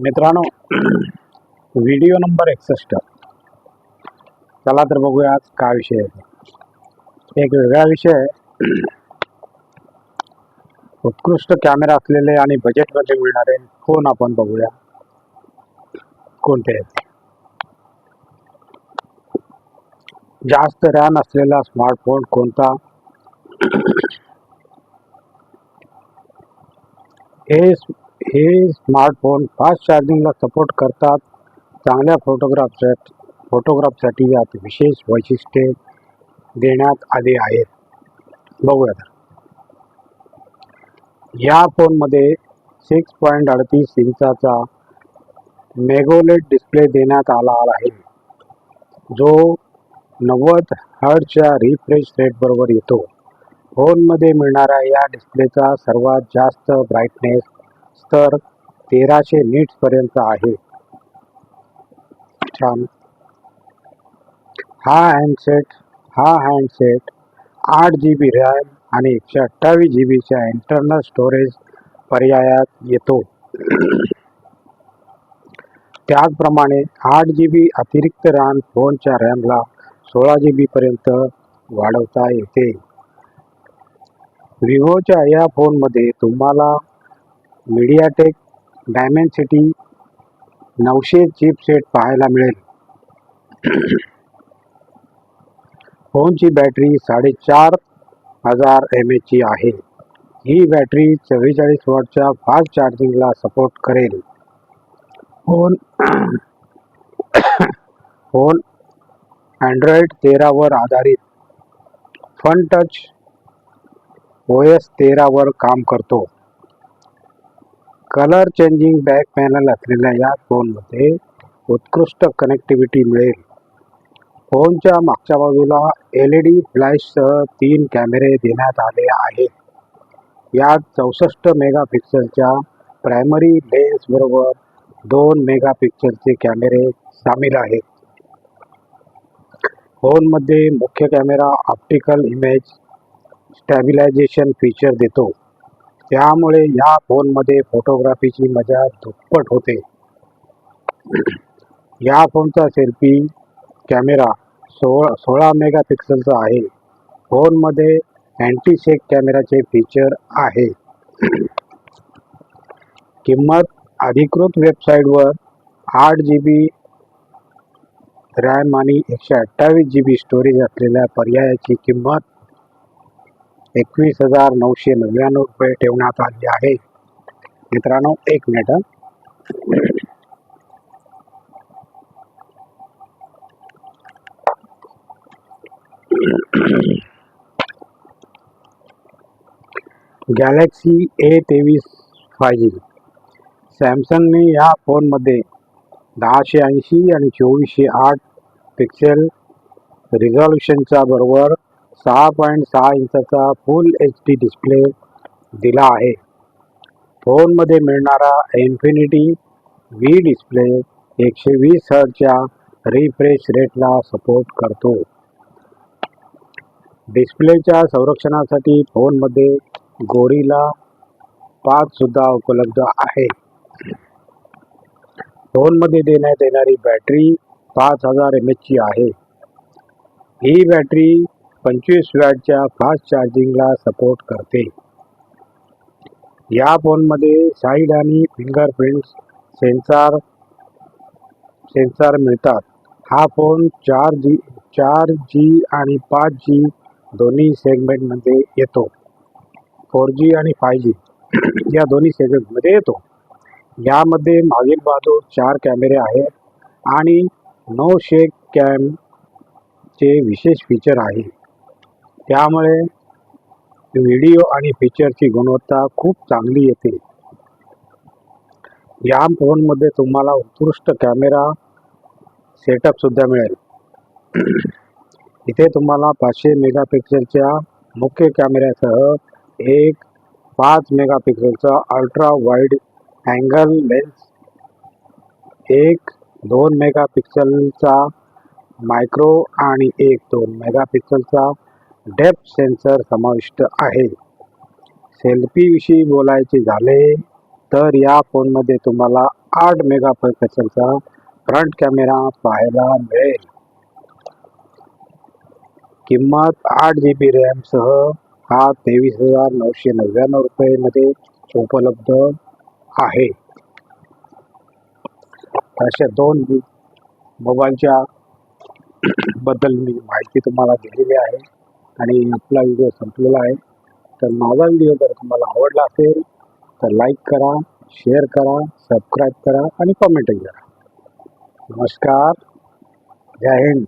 मित्रांनो video number एकसष्ट. चला तर बघूया आज काय विषय आहे. एक वेगळा विषय उत्कृष्ट कॅमेरा असलेले आणि बजेटमध्ये मिळणारे फोन आपण बघूया. कोणते आहेत? जास्त रॅम असलेला स्मार्टफोन कोणता? हे हे स्मार्टफोन फास्ट चार्जिंगला सपोर्ट करतात. चांगल्या फोटोग्राफ फोटोग्राफसाठी यात विशेष वैशिष्ट्ये देण्यात आली आहेत. बघूया तर या फोनमध्ये सिक्स पॉईंट अडतीस इंचाचा मेगोलेट डिस्प्ले देण्यात आला आहे. जो नव्वद हर्डच्या रिफ्रेश रेटबरोबर येतो. फोनमध्ये मिळणाऱ्या या डिस्प्लेचा सर्वात जास्त ब्राईटनेस स्तर तेराशे पर्यंत आहे. छान. हा हँडसेट हा हँडसेट आठ जी बी रॅम आणि एकशे अठ्ठावीस जी बीच्या इंटरनल स्टोरेज पर्यायात येतो. त्याचप्रमाणे आठ जी बी अतिरिक्त रॅम फोनच्या रॅमला सोळा जी बीपर्यंत वाढवता येते. विवोच्या या फोनमध्ये तुम्हाला मीडियाटेक डायमंड सिटी नऊशे चिपसेट पाहायला मिळेल. फोनची बॅटरी साडेचार हजार एम एचची आहे. ही बॅटरी चव्वेचाळीस वॉटच्या फास्ट चार्जिंगला सपोर्ट करेल. फोन फोन अँड्रॉइड तेरावर आधारित. फन टच ओ एस तेरावर काम करतो. कलर चेंजिंग बॅक पॅनल असलेल्या या फोनमध्ये उत्कृष्ट कनेक्टिव्हिटी मिळेल. फोनच्या मागच्या बाजूला एल ई डी फ्लॅशसह तीन कॅमेरे देण्यात आले आहेत. यात चौसष्ट मेगापिक्सलच्या प्रायमरी लेन्सबरोबर दोन मेगापिक्सलचे कॅमेरे सामील आहेत. फोनमध्ये मुख्य camera optical image stabilisation feature देतो. त्यामुळे या फोनमध्ये फोटोग्राफीची मजा दुप्पट होते. या फोनचा सेल्फी कॅमेरा सोळा सोळा मेगापिक्सलचा आहे. फोनमध्ये अँटी शेक कॅमेराचे फीचर आहे. किंमत अधिकृत वेबसाईटवर आठ जी बी रॅम आणि एकशे अठ्ठावीस जी बी स्टोरेज असलेल्या पर्यायाची किंमत एकवीस हजार नऊशे नव्याण्णव रुपये ठेवण्यात आले आहे. मित्रांनो एक मिनिट गॅलेक्सी ए तेवीस फाय जी सॅमसंगने या फोनमध्ये दहाशे ऐंशी आणि चोवीसशे आठ पिक्सेल रिझॉल्युशनच्या बरोबर सहा पॉईंट सहा इंचाचा फुल एच डी डिस्प्ले दिला आहे. फोनमध्ये मिळणारा इन्फिनिटी व्ही डिस्प्ले एकशे वीस हर्टच्या रिफ्रेश रेटला सपोर्ट करतो. डिस्प्लेच्या संरक्षणासाठी फोनमध्ये गोरीला पाचसुद्धा उपलब्ध आहे. फोनमध्ये देण्यात येणारी बॅटरी पाच हजार एम एचची आहे. ही बॅटरी पंचवीस वॅटच्या फास्ट चार्जिंगला सपोर्ट करते. या फोनमध्ये साईड आणि फिंगरप्रिंट सेन्सार सेन्सार मिळतात. हा फोन चार जी चार जी आणि पाच जी दोन्ही सेगमेंटमध्ये येतो. फोर जी आणि फाय जी या दोन्ही सेगमेंटमध्ये येतो. यामध्ये मागील बाजू चार कॅमेरे आहेत आणि नो शेक कॅमचे विशेष फीचर आहे. त्यामुळे व्हिडिओ आणि फीचरची गुणवत्ता खूप चांगली येते. या फोनमध्ये तुम्हाला उत्कृष्ट कॅमेरा सेटअपसुद्धा मिळेल. इथे तुम्हाला पाचशे मेगापिक्सेलच्या मुख्य कॅमेऱ्यासह एक पाच मेगापिक्सेलचा अल्ट्रा वाईड अँगल लेन्स एक दोन मेगापिक्सेलचा मायक्रो आणि एक दोन मेगापिक्सेलचा डेप्थ सेन्सर समाविष्ट आहे. सेल्फीविषयी बोलायचे झाले तर या फोनमध्ये तुम्हाला आठ मेगापिक्सेलचा फ्रंट कॅमेरा पाहायला मिळेल. किंमत आठ जी बी रॅमसह हा तेवीस हजार नऊशे नव्याण्णव रुपयेमध्ये उपलब्ध आहे. अशा दोन मोबाईलच्या बद्दल मी माहिती तुम्हाला दिलेली आहे. आणि आपला व्हिडिओ संपलेला आहे. तर माझा व्हिडिओ जर तुम्हाला आवडला असेल तर लाईक करा शेअर करा सबस्क्राईब करा आणि कमेंटही करा. नमस्कार. जय हिंद.